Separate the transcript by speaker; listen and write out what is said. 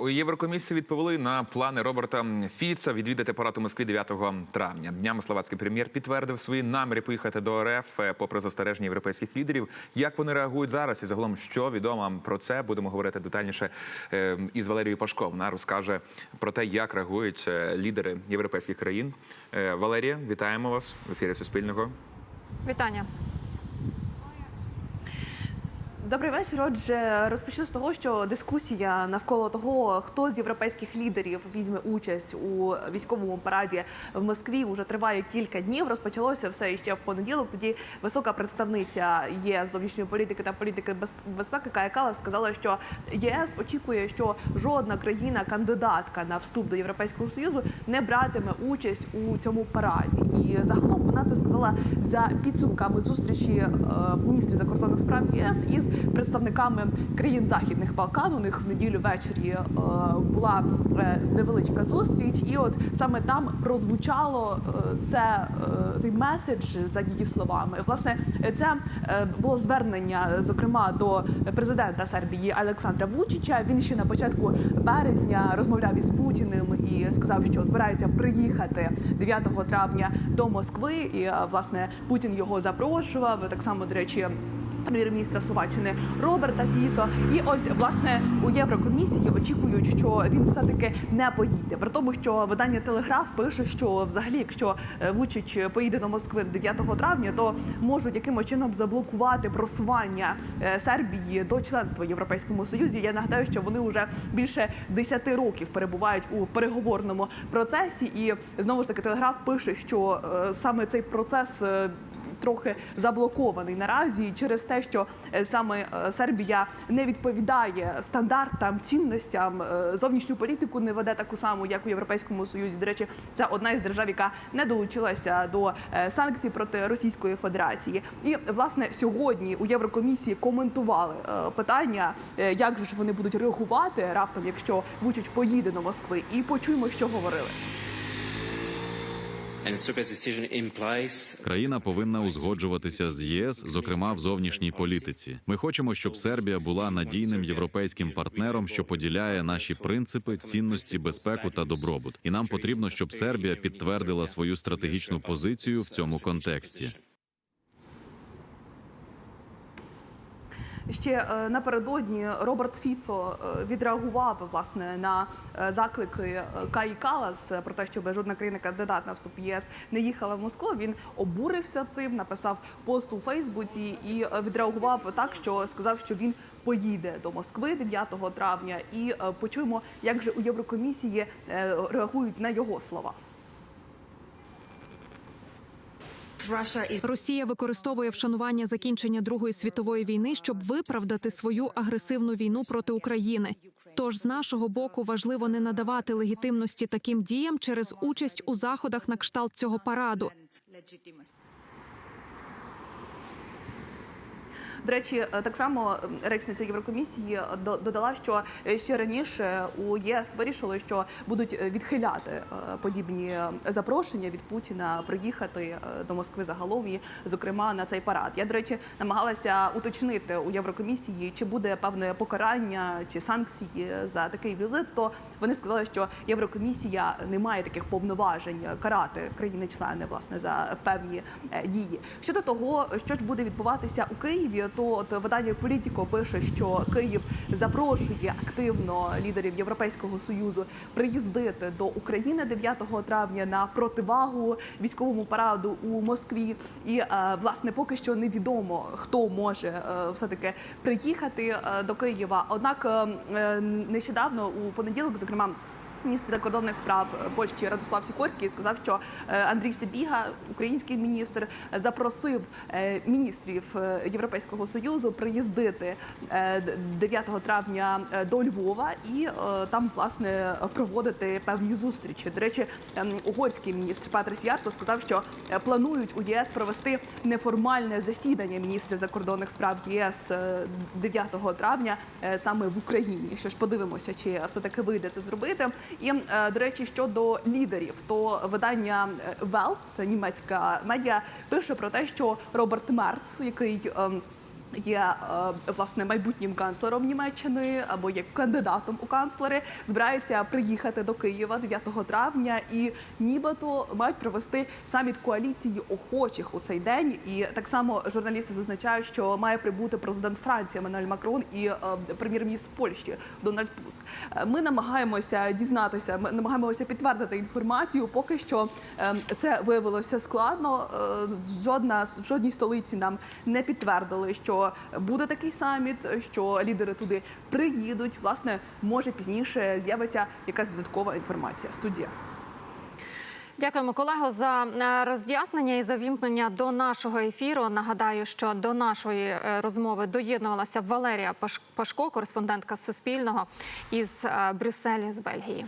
Speaker 1: У Єврокомісії відповіли на плани Роберта Фіца відвідати парад у Москві 9 травня. Днями словацький прем'єр підтвердив свої наміри поїхати до РФ е, попри застереження європейських лідерів. Як вони реагують зараз, і загалом що відомо про це, будемо говорити детальніше е, із Валерією Пашко. Вона розкаже про те, як реагують е, лідери європейських країн. Валерія, вітаємо вас в ефірі Суспільного.
Speaker 2: Вітання.
Speaker 3: Добрий вечір. Отже, розпочну з того, що дискусія навколо того, хто з європейських лідерів візьме участь у військовому параді в Москві, вже триває кілька днів. Розпочалося все ще в понеділок. Тоді висока представниця ЄС зовнішньої політики та політики безпеки Кая Калас сказала, що ЄС очікує, що жодна країна-кандидатка на вступ до Європейського союзу не братиме участь у цьому параді. І загалом вона це сказала за підсумками зустрічі е, міністрів закордонних справ ЄС із представниками країн Західних Балкан. У них в неділю ввечері е, була е, невеличка зустріч, і от саме там прозвучало е, це цей меседж за її словами. Власне, це було звернення, зокрема до президента Сербії Олександра Вучича. Він ще на початку березня розмовляв із Путіним і сказав, що збирається приїхати 9 травня до Москви. І власне Путін його запрошував. Так само, до речі. Прем'єр-міністра Словаччини Роберта Фіцо, і ось власне у Єврокомісії очікують, що він все таки не поїде. При тому, що видання Телеграф пише, що взагалі, якщо е, Вучич поїде до Москви 9 травня, то можуть якимось чином заблокувати просування е, Сербії до членства в Європейському Союзі. Я нагадаю, що вони вже більше 10 років перебувають у переговорному процесі, і знову ж таки Телеграф пише, що е, саме цей процес. Трохи заблокований наразі через те, що е, саме е, Сербія не відповідає стандартам, цінностям, е, зовнішню політику не веде таку саму, як у Європейському Союзі. До речі, це одна із держав, яка не долучилася до санкцій проти Російської Федерації. І власне сьогодні у Єврокомісії коментували питання, як же ж вони будуть реагувати раптом, якщо Вучич поїде до Москви, і почуємо, що говорили.
Speaker 4: Країна повинна узгоджуватися з ЄС, зокрема в зовнішній політиці. Ми хочемо, щоб Сербія була надійним європейським партнером, що поділяє наші принципи, цінності, безпеку та добробут. І нам потрібно, щоб Сербія підтвердила свою стратегічну позицію в цьому контексті.
Speaker 3: Ще е, напередодні Роберт Фіцо е, відреагував власне на е, заклики Каї Калас про те, щоб жодна країна кандидат на вступ в ЄС не їхала в Москву. Він обурився цим, написав пост у Фейсбуці і відреагував так, що сказав, що він поїде до Москви 9 травня. І почуємо, як же у Єврокомісії реагують на його слова.
Speaker 2: Росія використовує вшанування закінчення Другої світової війни, щоб виправдати свою агресивну війну проти України. Тож з нашого боку важливо не надавати легітимності таким діям через участь у заходах на кшталт цього параду.
Speaker 3: До речі, е, так само речниця Єврокомісії до- додала, що е, ще раніше у ЄС вирішили, що будуть е, відхиляти е, подібні е, запрошення від Путіна приїхати е, до Москви загалом і, зокрема, на цей парад. Я, до речі, намагалася уточнити у Єврокомісії, чи буде певне покарання чи санкції за такий візит. То вони сказали, що Єврокомісія не має таких повноважень карати країни-члени власне за певні е, дії. Щодо того, що ж буде відбуватися у Києві, то от видання Політіко пише, що Київ запрошує активно лідерів Європейського союзу приїздити до України 9 травня на противагу військовому параду у Москві. І е, власне поки що невідомо, хто може е, все таки приїхати е, до Києва. Однак нещодавно у понеділок, зокрема. Міністр закордонних справ Польщі Радослав Сікорський сказав, що е, Андрій Сибіга, український міністр, запросив е, міністрів е, Європейського союзу приїздити е, 9 травня до Львова і там власне проводити певні зустрічі. До речі, ем, угорський міністр Патрис Ярто сказав, що планують у ЄС провести неформальне засідання міністрів закордонних справ ЄС е, 9 травня саме в Україні. Що ж подивимося, чи все таки вийде це зробити. І е, до речі, щодо лідерів, то видання е, Welt, це німецька медіа, пише про те, що Роберт Мерц, який ем, є е, власне майбутнім канцлером Німеччини або є кандидатом у канцлери, збирається приїхати до Києва 9 травня і нібито мають провести саміт коаліції охочих у цей день. І так само журналісти зазначають, що має прибути президент Франції Еммануель Макрон і е, прем'єр-міністр Польщі Дональд Туск. Е, Ми намагаємося дізнатися, ми намагаємося підтвердити інформацію. Поки що це виявилося складно. Жодна жодній столиці нам не підтвердили, що буде такий саміт, що лідери туди приїдуть. Власне, може пізніше з'явиться якась додаткова інформація. Студія.
Speaker 5: Дякуємо, колего, за е, роз'яснення і за вімкнення до нашого ефіру. Нагадаю, що до нашої е, розмови доєднувалася Валерія Пашко, кореспондентка Суспільного із е, Брюсселя з Бельгії.